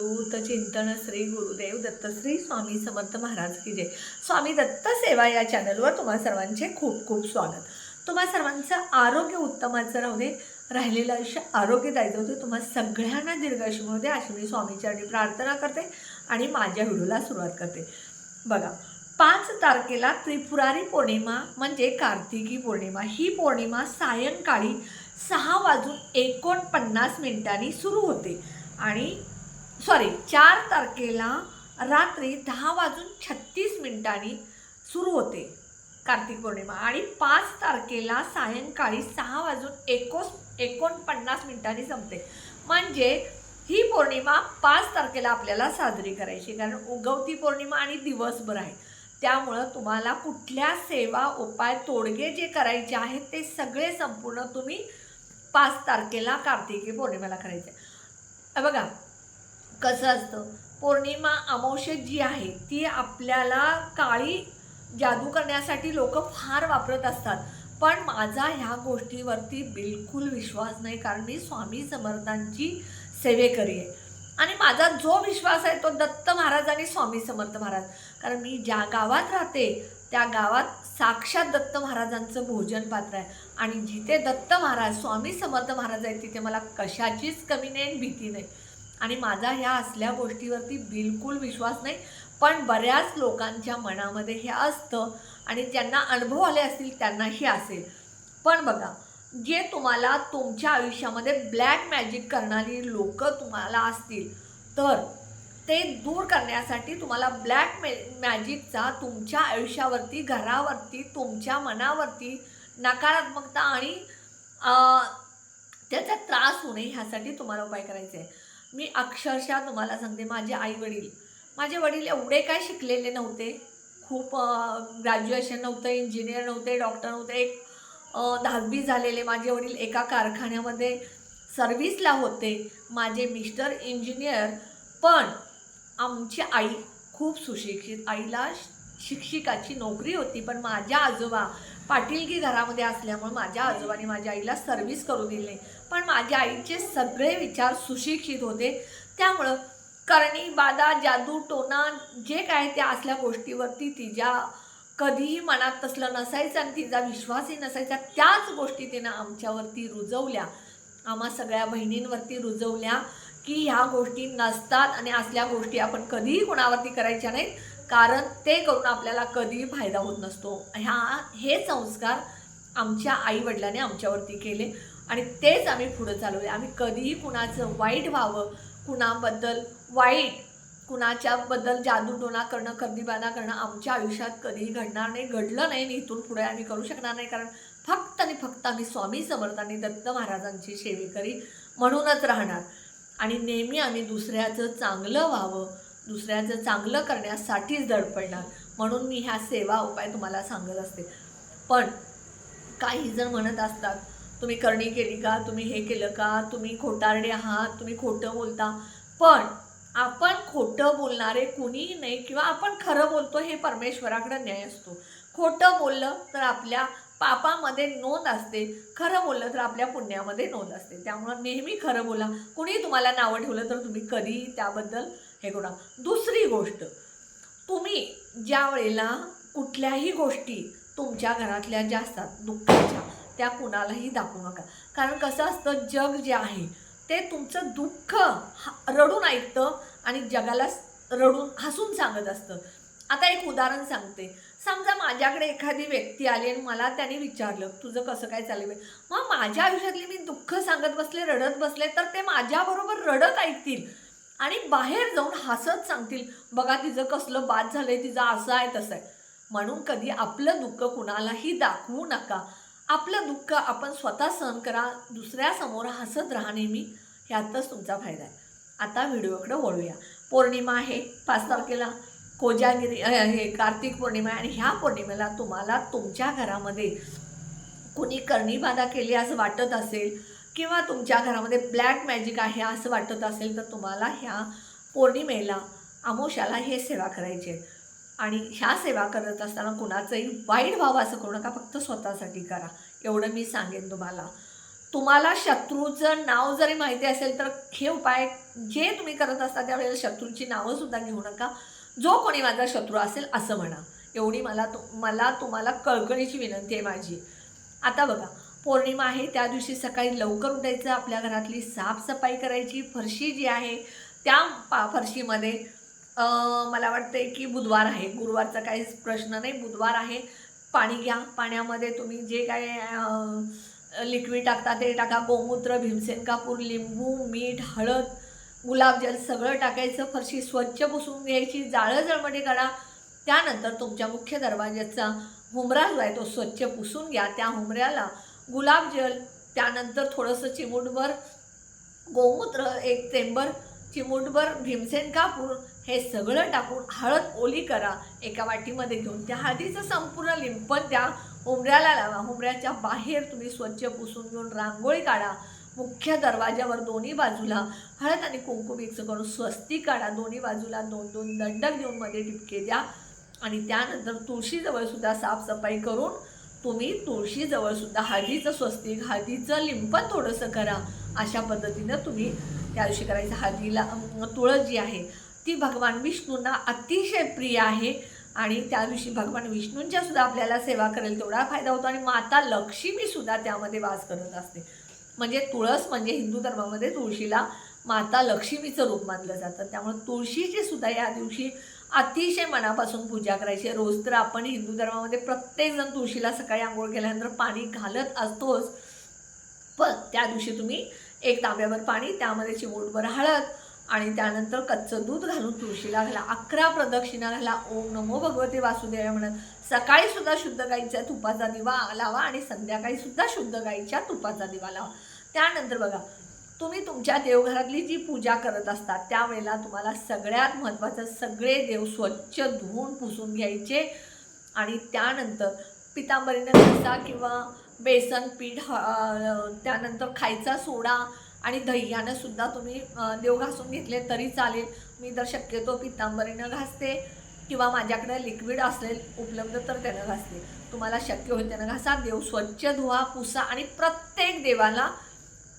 दूत चिंतन श्री गुरुदेव दत्तश्री स्वामी समर्थ महाराज की जय. स्वामी दत्त सेवा या चॅनलवर तुम्हा सर्वांचे खूप खूप स्वागत. तुम्हा सर्वांचं आरोग्य उत्तमाचं राहू दे राहिलेलं आयुष्य आरोग्यदायी जाऊ दे तुम्हा सगळ्यांना दीर्घायुष्य मिळू दे अशी मी स्वामीचरणी प्रार्थना करते आणि माझ्या व्हिडिओला सुरुवात करते. बघा पाच तारखेला त्रिपुरारी पौर्णिमा म्हणजे कार्तिकी पौर्णिमा. ही पौर्णिमा सायंकाळी सहा वाजून एकोणपन्नास मिनिटांनी सुरू होते आणि सॉरी चार तारखेला रात्री दहा वाजून छत्तीस मिनिटांनी सुरू होते कार्तिक पौर्णिमा. आणि पाच तारखेला सायंकाळी सहा वाजून एकोस एकोणपन्नास मिनिटांनी संपते. म्हणजे ही पौर्णिमा पाच तारखेला आपल्याला साजरी करायची कारण उगवती पौर्णिमा आणि दिवसभर आहे. त्यामुळं तुम्हाला कुठल्या सेवा उपाय तोडगे जे करायचे आहेत ते सगळे संपूर्ण तुम्ही पाच तारखेला कार्तिकी पौर्णिमेला करायचे. बघा कसं असतं? पौर्णिमा अमावस्या जी आहे ती आपल्याला काळी जादू करण्यासाठी लोक फार वापरत असतात. पण माझा ह्या गोष्टीवरती बिलकुल विश्वास नाही कारण मी स्वामी समर्थांची सेवेकरी आहे. आणि माझा जो विश्वास आहे तो दत्त महाराज आणि स्वामी समर्थ महाराज. कारण मी ज्या गावात राहते त्या गावात साक्षात दत्त महाराजांचं भोजन पात्र आहे. आणि जिथे दत्त महाराज स्वामी समर्थ महाराज आहेत तिथे मला कशाचीच कमी नाही आणि भीती नाही. आणि माझा ह्या असल्या गोष्टीवरती बिलकुल विश्वास नाही पण बऱ्याच लोकांच्या मनामध्ये हे असतं आणि ज्यांना अनुभव आले असतील त्यांनाही असेल. पण बघा जे तुम्हाला तुमच्या आयुष्यामध्ये ब्लॅक मॅजिक करणारी लोक तुम्हाला असतील तर ते दूर करण्यासाठी तुम्हाला ब्लॅक मॅ मॅजिकचा तुमच्या आयुष्यावरती घरावरती तुमच्या मनावरती नकारात्मकता आणि त्याचा त्रास होणे ह्यासाठी तुम्हाला उपाय करायचा आहे. मी अक्षरशः तुम्हाला सांगते माझे आई वडील माझे वडील एवढे काय शिकलेले नव्हते. खूप ग्रॅज्युएशन नव्हतं इंजिनियर नव्हते डॉक्टर नव्हते. एक दहावी झालेले माझे वडील एका कारखान्यामध्ये सर्व्हिसला होते. माझे मिस्टर इंजिनियर पण आमची आई खूप सुशिक्षित आईला शिक्षिकाची नोकरी होती पण माझ्या आजोबा पाटीलकी घरामध्ये असल्यामुळे माझ्या आजोबाने माझ्या आईला सर्व्हिस करू दिले पण माझ्या आईचे सगळे विचार सुशिक्षित होते. त्यामुळं करणी बाधा जादू टोना जे काय त्या असल्या गोष्टीवरती तिच्या कधीही मनात तसलं नसायचं आणि तिचा विश्वासही नसायचा. त्याच गोष्टी तिनं आमच्यावरती रुजवल्या. आम्हा सगळ्या बहिणींवरती रुजवल्या की ह्या गोष्टी नसतात आणि असल्या गोष्टी आपण कधीही कोणावरती करायच्या नाहीत. कारण ते करून आपल्याला कधीही फायदा होत नसतो. ह्या हे संस्कार आमच्या आईवडिलांनी आमच्यावरती केले आणि तेच आम्ही पुढं चालवले. आम्ही कधीही कुणाचं वाईट व्हावं कुणाबद्दल वाईट कुणाच्याबद्दल जादूटोना करणं कर्दीबाना करणं आमच्या आयुष्यात कधीही घडणार नाही घडलं नाही आणि इथून पुढे आम्ही करू शकणार नाही. कारण फक्त आणि फक्त आम्ही स्वामी समर्थांनी दत्त महाराजांची सेवेकरी म्हणूनच राहणार. आणि नेहमी आम्ही दुसऱ्याचं चांगलं व्हावं दुसऱ्याचं चांगलं करण्यासाठीच धडपडणार म्हणून मी ह्या सेवा उपाय तुम्हाला सांगत असते. पण काही जण म्हणत असतात तुम्ही करणी केली का? तुम्ही हे केलं का? तुम्ही खोटारडे आहात? तुम्ही खोटं बोलता? पण आपण खोटं बोलणारे कुणीही नाही किंवा आपण खरं बोलतो हे परमेश्वराकडे न्याय असतो. खोटं बोललं तर आपल्या पापामध्ये नोंद असते. खरं बोललं तर आपल्या पुण्यामध्ये नोंद असते. त्यामुळं नेहमी खरं बोला. कुणी तुम्हाला नावं ठेवलं तर तुम्ही कधीही त्याबद्दल हे गुणा दुसरी गोष्ट तुम्ही ज्या वेळेला कुठल्याही गोष्टी तुमच्या घरातल्या ज्या असतात दुःखाच्या त्या कुणालाही दाखवू नका. कारण कसं असतं जग जे आहे ते तुमचं दुःख रडून ऐकतं आणि जगाला रडून हसून सांगत असतं. आता एक उदाहरण सांगते. समजा माझ्याकडे एखादी व्यक्ती आली आणि मला त्याने विचारलं तुझं कसं काय चालू मग माझ्या आयुष्यातली मी दुःख सांगत बसले रडत बसले तर ते माझ्याबरोबर रडत ऐकतील. आणि बाहेर जाऊन हसत सांगतील बघा तिचं कसलं बाद झालंय तिचं असं आहे तसं आहे. म्हणून कधी आपलं दुःख कुणालाही दाखवू नका. आपलं दुःख आपण स्वतः सहन करा दुसऱ्यासमोर हसत राहा नेहमी. ह्यातच तुमचा फायदा आहे. आता व्हिडिओकडे वळूया. पौर्णिमा आहे पाच तारखेला. कोजागिरी हे कार्तिक पौर्णिमा आहे आणि ह्या पौर्णिमेला तुम्हाला तुमच्या घरामध्ये कुणी कर्णीबाधा केली असं वाटत असेल किंवा तुमच्या घरामध्ये ब्लॅक मॅजिक आहे असं वाटत असेल तर तुम्हाला ह्या पौर्णिमेला अमोशाला हे सेवा करायची आहे. आणि ह्या सेवा करत असताना कुणाचंही वाईट व्हावं असं करू नका फक्त स्वतःसाठी करा. एवढं मी सांगेन तुम्हाला. तुम्हाला शत्रूचं नाव जरी माहिती असेल तर हे उपाय जे तुम्ही करत असता त्यावेळेला शत्रूची नावंसुद्धा घेऊ नका. जो कोणी माझा शत्रू असेल असं म्हणा. एवढी मला तु मला तुम्हाला कळकळीची विनंती आहे माझी. आता बघा पौर्णिमा आहे त्या दिवशी सकाळी लवकर उठायचं आपल्या घरातली साफसफाई करायची. फरशी जी आहे त्या पा फरशीमध्ये मला वाटतंय की बुधवार आहे. गुरुवारचा काहीच प्रश्न नाही बुधवार आहे. पाणी घ्या. पाण्यामध्ये तुम्ही जे काय लिक्विड टाकता ते टाका. गोमूत्र भीमसेन कापूर लिंबू मीठ हळद गुलाबजल सगळं टाकायचं. फरशी स्वच्छ पुसून घ्यायची. जाळं जळमटे करा त्यानंतर तुमच्या मुख्य दरवाज्याचा हुमरा जो आहे तो स्वच्छ पुसून घ्या. त्या हुमऱ्याला गुलाबजल त्यानंतर थोडंसं चिमूटभर गोमूत्र एक चेंबर चिमूटभर भीमसेन कापूर हे सगळं टाकून हळद ओली करा. एका वाटीमध्ये घेऊन त्या हळदीचं संपूर्ण लिंपण त्या उमऱ्याला लावा. उमऱ्याच्या बाहेर तुम्ही स्वच्छ पुसून घेऊन रांगोळी काढा. मुख्य दरवाज्यावर दोन्ही बाजूला हळद आणि कुंकू मिक्स करून स्वस्ती काढा. दोन्ही बाजूला दोन दोन दंडक देऊन मध्ये टिपके द्या. आणि त्यानंतर तुळशीजवळ सुद्धा साफसफाई करून तुम्ही तुळशीजवळ सुद्धा हळदीचं स्वस्तिक हळदीचं लिंपण थोडंसं करा. अशा पद्धतीनं तुम्ही त्या दिवशी करायचं. हळदीला तुळस जी आहे ती भगवान विष्णूंना अतिशय प्रिय आहे. आणि त्या दिवशी भगवान विष्णूंच्या सुद्धा आपल्याला सेवा करेल तेवढा फायदा होतो. आणि माता लक्ष्मीसुद्धा त्यामध्ये वास करत असते. म्हणजे तुळस म्हणजे हिंदू धर्मामध्ये तुळशीला माता लक्ष्मीचं रूप मानलं जातं. त्यामुळे तुळशीची सुद्धा या दिवशी अतिशय मनापासून पूजा करायची. रोज तर आपण हिंदू धर्मामध्ये प्रत्येकजण तुळशीला सकाळी आंघोळ केल्यानंतर पाणी घालत असतोच. पण त्या दिवशी तुम्ही एक तांब्यावर पाणी त्यामध्ये चिमूटभर हळद आणि त्यानंतर कच्चं दूध घालून तुळशीला घाला. अकरा प्रदक्षिणा घाला. ओम नमो भगवते वासुदेव म्हणत. सकाळी सुद्धा शुद्ध गाईच्या तुपाचा दिवा लावा आणि संध्याकाळी सुद्धा शुद्ध गाईच्या तुपाचा दिवा लावा. त्यानंतर बघा तुम्ही तुमच्या देवघरातली जी पूजा करत असतात त्यावेळेला तुम्हाला सगळ्यात महत्त्वाचं सगळे देव स्वच्छ धुवून पुसून घ्यायचे. आणि त्यानंतर पितांबरीनं घसा किंवा बेसन पीठ ह- त्यानंतर खायचा सोडा आणि दह्यानं सुद्धा तुम्ही देव घासून घेतले तरी चालेल. मी तर शक्यतो पितांबरीनं घासते किंवा माझ्याकडे लिक्विड असेल उपलब्ध तर त्यानं घासते. तुम्हाला शक्य होईल त्यानं घासा देव स्वच्छ धुवा पुसा आणि प्रत्येक देवाला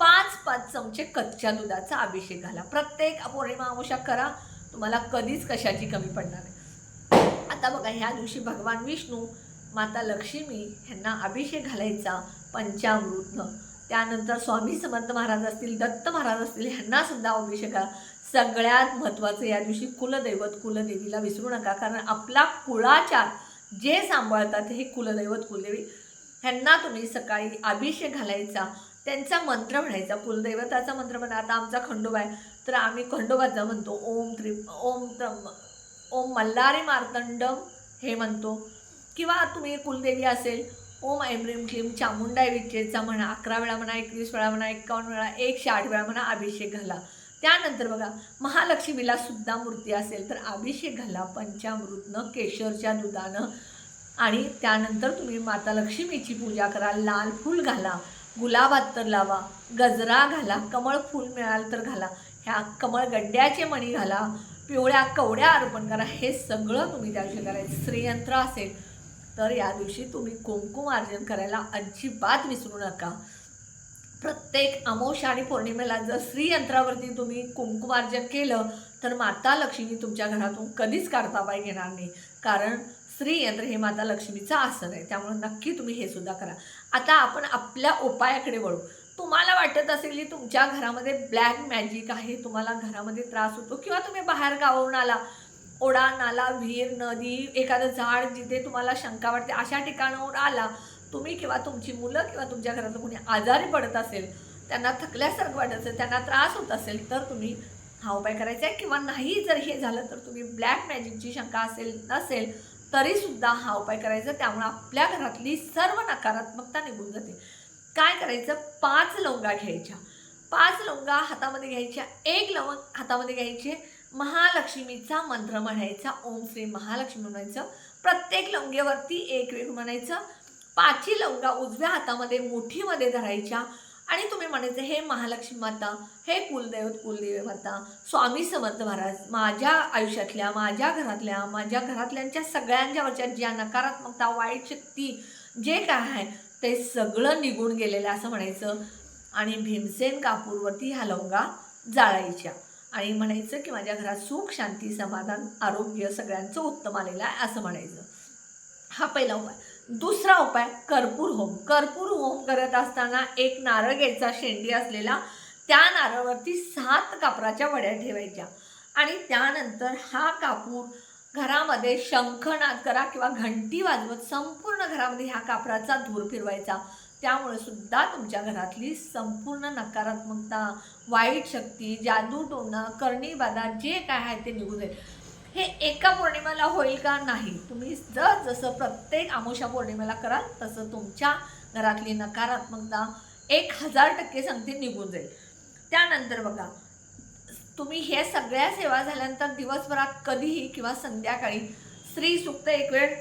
पाच पाच चमचे कच्च्या दुधाचा अभिषेक घाला. प्रत्येक पौर्णिमा अमावस्या करा. तुम्हाला कधीच कशाची कमी पडणार नाही. आता बघा ह्या दिवशी भगवान विष्णू माता लक्ष्मी ह्यांना अभिषेक घालायचा पंचामृतनं त्यानंतर स्वामी समर्थ महाराज असतील दत्त महाराज असतील ह्यांना सुद्धा अभिषेक घाला सगळ्यात महत्त्वाचं या दिवशी कुलदैवत कुलदेवीला विसरू नका कारण आपला कुळाचार जे सांभाळतात हे कुलदैवत कुलदेवी. ह्यांना तुम्ही सकाळी अभिषेक घालायचा. त्यांचा मंत्र म्हणायचा कुलदैवताचा मंत्र म्हणा आता आमचा खंडोबा आहे तर आम्ही खंडोबाचा म्हणतो ओम त्रि ओम त्रम ओम मल्लारी मार्तंडम हे म्हणतो. किंवा तुम्ही कुलदेवी असेल ओम ऐम ह्रीम क्लीम चामुंडा विचेचा म्हणा अकरा वेळा म्हणा एकवीस वेळा म्हणा एकावन्न वेळा एकशे आठ वेळा म्हणा अभिषेक घाला. त्यानंतर बघा महालक्ष्मीला सुद्धा मूर्ती असेल तर अभिषेक घाला पंचामृतनं केशरच्या दुधानं. आणि त्यानंतर तुम्ही माता लक्ष्मीची पूजा करा लाल फूल घाला. गुलाबात तर लावा गजरा घाला कमळ फूल मिळालं तर घाला ह्या कमळ गड्ड्याचे मणी घाला पिवळ्या कवड्या अर्पण करा हे सगळं तुम्ही त्या दिवशी करायचं श्रीयंत्र असेल तर या दिवशी तुम्ही कुमकुम अर्जन करायला अजिबात विसरू नका. प्रत्येक अमोश आणि पौर्णिमेला जर श्रीयंत्रावरती तुम्ही कुंकुमार्जन केलं तर माता लक्ष्मी तुमच्या घरातून कधीच काढता पाय घेणार नाही. कारण श्रीयंत्र हे माता लक्ष्मीचं आसन आहे. त्यामुळे नक्की तुम्ही हे सुद्धा करा. आता आपण आपल्या उपायाकडे वळू. तुम्हाला वाटत असेल की तुमच्या घरामध्ये ब्लॅक मॅजिक आहे तुम्हाला घरामध्ये त्रास होतो किंवा तुम्ही बाहेर गावून आला ओढा नाला विहीर नदी एखादं झाड जिथे तुम्हाला शंका वाटते अशा ठिकाणावर आला तुम्ही किंवा तुमची मुलं किंवा तुमच्या घरातलं कोणी आजारी पडत असेल त्यांना थकल्यासारखं वाटत असेल त्यांना त्रास होत असेल तर तुम्ही हा उपाय करायचा आहे. किंवा नाही जर हे झालं तर तुम्ही ब्लॅक मॅजिकची शंका असेल नसेल तरीसुद्धा हा उपाय करायचा त्यामुळे आपल्या घरातली सर्व नकारात्मकता निघून जाते. काय करायचं? पाच लवंगा घ्यायच्या. पाच लवंगा हातामध्ये घ्यायच्या. एक लवंग हातामध्ये घ्यायचे. महालक्ष्मीचा मंत्र म्हणायचा. ओम श्री महालक्ष्मी म्हणायचं. प्रत्येक लवंगेवरती एक वेग म्हणायचं. पाची लवंगा उजव्या हातामध्ये मुठीमध्ये धरायच्या. आणि तुम्ही म्हणायचं हे महालक्ष्मी माता हे कुलदैवत कुलदेवी माता स्वामी समर्थ महाराज माझ्या आयुष्यातल्या माझ्या घरातल्या माझ्या घरातल्यांच्या सगळ्यांच्यावरच्या ज्या नकारात्मकता वाईट शक्ती जे काय आहे ते सगळं निघून गेलेलं असं म्हणायचं. आणि भीमसेन कापूरवरती ह्या लवंगा जाळायच्या. आणि म्हणायचं की माझ्या घरात सुख शांती समाधान आरोग्य सगळ्यांचं उत्तम आलेलं आहे असं म्हणायचं. हा पहिला उपाय. दुसरा उपाय कर्पूर होम. कर्पूर होम करत असताना एक नारळ घ्यायचा शेंडी असलेला त्या नारळवरती सात कापराच्या वड्या ठेवायच्या. आणि त्यानंतर हा कापूर घरामध्ये शंखनाद करा किंवा घंटी वाजवत संपूर्ण घरामध्ये ह्या कापराचा धूर फिरवायचा. त्यामुळे सुद्धा तुमच्या घरातली संपूर्ण नकारात्मकता वाईट शक्ती जादू टोना करणी बाधा जे काय आहे ते निघू जाईल. हे एका पौर्णिमेला होईल का नाही? तुम्ही जर जसं प्रत्येक आमोशा पौर्णिमेला कराल तसं तुमच्या घरातली नकारात्मकता एक हजार टक्के सांगते निघून जाईल. त्यानंतर बघा तुम्ही हे सगळ्या सेवा झाल्यानंतर दिवसभरात कधीही किंवा संध्याकाळी स्त्री सुक्त एक वेळ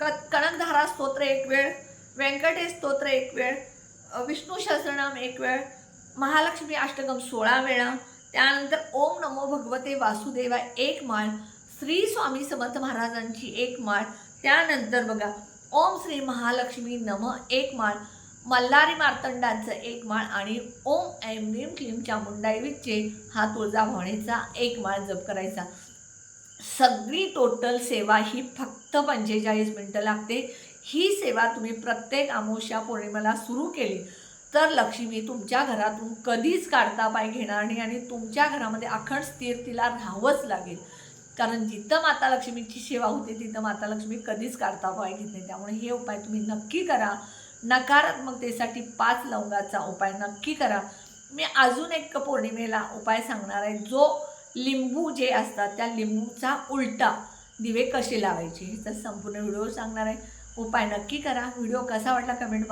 क कणकधारा स्तोत्र एक वेळ व्यंकटेश स्तोत्र एक वेळ विष्णू सहस्रनाम एक वेळ महालक्ष्मी अष्टगम सोळा वेळा त्यानंतर ओम नमो भगवते वासुदेवाय एक माळ श्री स्वामी समर्थ महाराजांची एक माळ त्यानंतर बघा ओम श्री महालक्ष्मी नम एक माळ मल्हारी मार्तंडांचं एक माळ आणि ओम ऐम नीम क्लीम चामुंडाई हा तुळजाभवानीचा एक माळ जप करायचा. सगळी टोटल सेवा ही फक्त पंचेचाळीस मिनटं लागते. ही सेवा तुम्ही प्रत्येक अमावस्या पौर्णिमेला सुरू केली. तर लक्ष्मी तुमच्या घरातून कधीच काढता पाय घेणार नाही आणि तुमच्या घरामध्ये अखंड स्थिर तिला राहावंच लागेल. कारण जिथं माता लक्ष्मीची सेवा होते तिथं माता लक्ष्मी कधीच काढता पाय घेत नाही. त्यामुळे हे उपाय तुम्ही नक्की करा. नकारात्मकतेसाठी पाच लवंगाचा उपाय नक्की करा. मी अजून एक पौर्णिमेला उपाय सांगणार आहे. जो लिंबू जे असतात त्या लिंबूचा उलटा दिवे कसे लावायचे ह्याचा संपूर्ण व्हिडिओ सांगणार आहे. उपाय नक्की करा. व्हिडिओ कसा वाटला कमेंट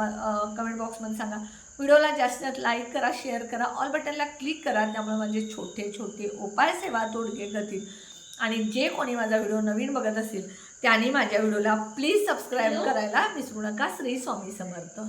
कमेंट बॉक्समध्ये सांगा. व्हिडिओला जास्तीत लाईक करा शेअर करा ऑल बटनला क्लिक करा. त्यामुळे म्हणजे छोटे छोटे उपाय सेवा तोडगे करतील आणि जे कोणी माझा व्हिडिओ नवीन बघत असेल त्यांनी माझ्या व्हिडिओला प्लीज सबस्क्राईब करायला विसरू नका. श्री स्वामी समर्थ.